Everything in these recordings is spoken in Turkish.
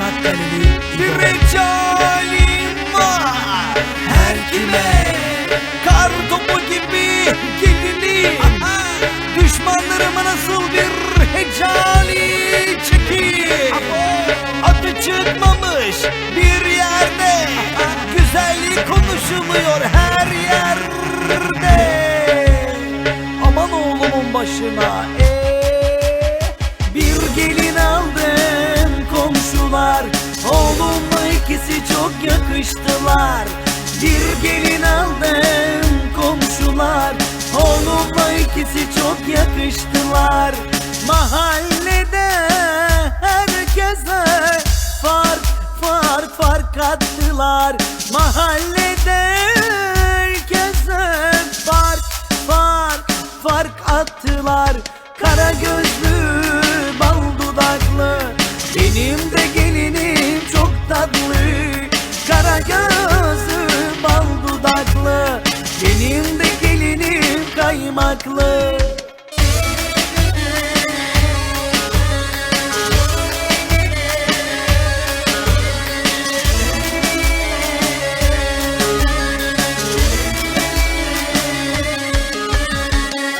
Çanakkale'li Bir İbo. recalim var. Her kime Kar topu gibi gelini Düşmanlarıma nasıl bir hecali çekip Adı çıkmamış bir yerde. Güzellik konuşuluyor her yerde. Aman oğlumun başına ee, Bir gelin aldım komşular Oğlumla ikisi çok yakıştılar. Bir gelin aldım komşular. Oğlumla ikisi çok yakıştılar. Mahallede herkese fark fark fark attılar. Mahallede herkese fark fark fark attılar. Kara gözlü bal dudaklı Benim de kaymaklı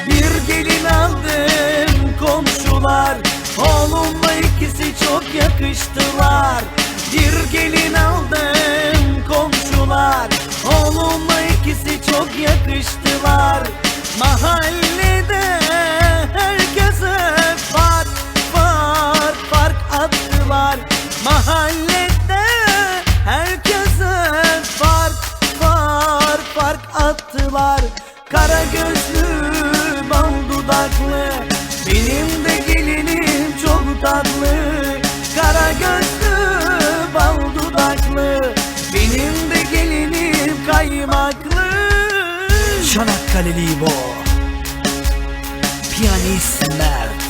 Bir gelin aldım komşular. Oğlumla ikisi çok yakıştılar. Bir gelin aldım komşular. Oğlumla ikisi çok yakıştılar Mahallede herkese fark fark fark attılar Mahallede herkese fark fark fark attılar Kara Kaleli Bo Piyanist Mert.